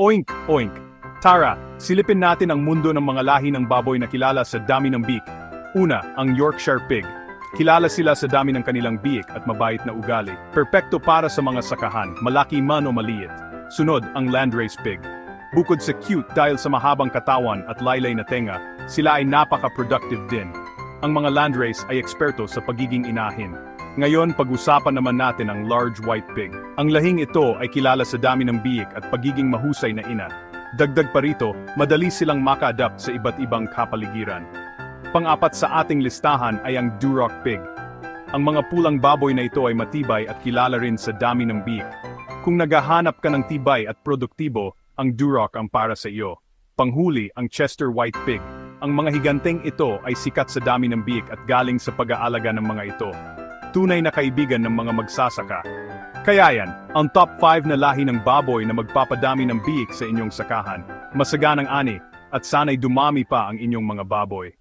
Oink, oink. Tara, silipin natin ang mundo ng mga lahi ng baboy na kilala sa dami ng beak. Una, ang Yorkshire Pig. Kilala sila sa dami ng kanilang biik at mabait na ugali. Perpekto para sa mga sakahan, malaki man o maliit. Sunod, ang Landrace Pig. Bukod sa cute dahil sa mahabang katawan at laylay na tenga, sila ay napaka-productive din. Ang mga landrace ay eksperto sa pagiging inahin. Ngayon, pag-usapan naman natin ang large white pig. Ang lahing ito ay kilala sa dami ng biik at pagiging mahusay na ina. Dagdag pa rito, madali silang maka-adapt sa iba't ibang kapaligiran. Pang-apat sa ating listahan ay ang Duroc Pig. Ang mga pulang baboy na ito ay matibay at kilala rin sa dami ng biik. Kung naghahanap ka ng tibay at produktibo, ang Duroc ang para sa iyo. Panghuli, ang Chester White Pig. Ang mga higanteng ito ay sikat sa dami ng biik at galing sa pag-aalaga ng mga ito. Tunay na kaibigan ng mga magsasaka. Kaya yan, ang top 5 na lahi ng baboy na magpapadami ng biik sa inyong sakahan. Masaganang ani, at sana'y dumami pa ang inyong mga baboy.